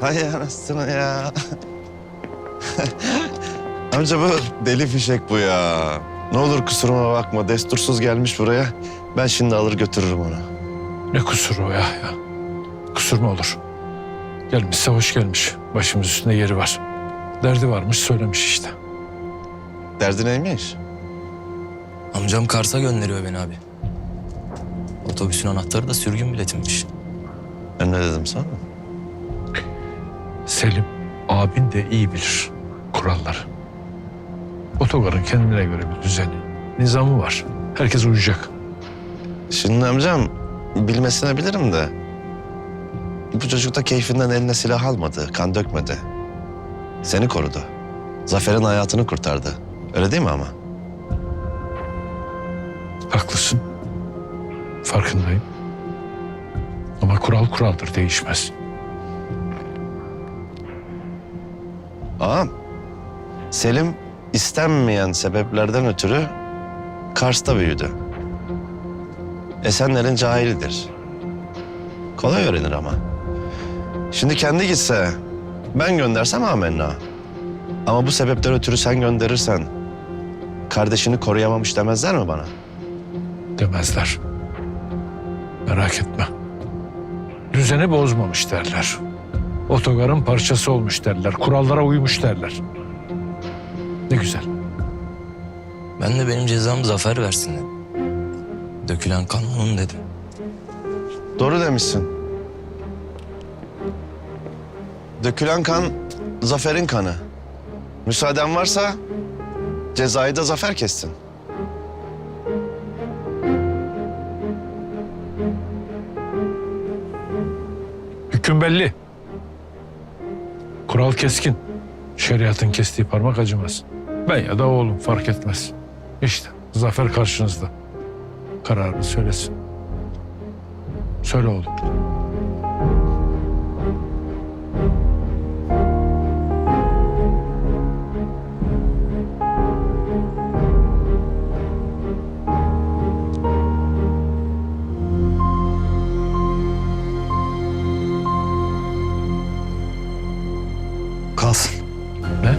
Hay anasını ya. Amca bu deli fişek bu ya. Ne olur kusuruma bakma. Destursuz gelmiş buraya. Ben şimdi alır götürürüm onu. Ne kusuru o ya ya. Kusur mu olur? Gelmişse hoş gelmiş. Başımız üstünde yeri var. Derdi varmış söylemiş işte. Derdi neymiş? Amcam Kars'a gönderiyor beni abi. Otobüsün anahtarı da sürgün biletimmiş. Ben ne dedim sana? Selim abin de iyi bilir kuralları. Otogarın kendine göre bir düzeni, nizamı var. Herkes uyacak. Şimdi amcam bilmesine bilirim de. Bu çocuk da keyfinden eline silah almadı, kan dökmedi. Seni korudu. Zafer'in hayatını kurtardı. Öyle değil mi ama? Haklısın. Farkındayım. Ama kural kuraldır değişmez. Ağam, Selim istenmeyen sebeplerden ötürü Kars'ta büyüdü. Esenler'in cahilidir. Kolay öğrenir ama. Şimdi kendi gitse, ben göndersem amenna. Ama bu sebepten ötürü sen gönderirsen, kardeşini koruyamamış demezler mi bana? demezler. Merak etme. Düzeni bozmamış derler. Otogarın parçası olmuş derler. Kurallara uymuş derler. Ne güzel. Ben de benim cezamı Zafer versin dedim. Dökülen kan onun dedim. Doğru demişsin. Dökülen kan Zafer'in kanı. Müsaaden varsa cezayı da Zafer kessin. Hüküm belli. Kural keskin. Şeriatın kestiği parmak acımaz. Ben ya da oğlum fark etmez. İşte zafer karşınızda. Kararını söylesin. Söyle oğlum. Kalsın. Ne?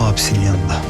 Abisinin yanında.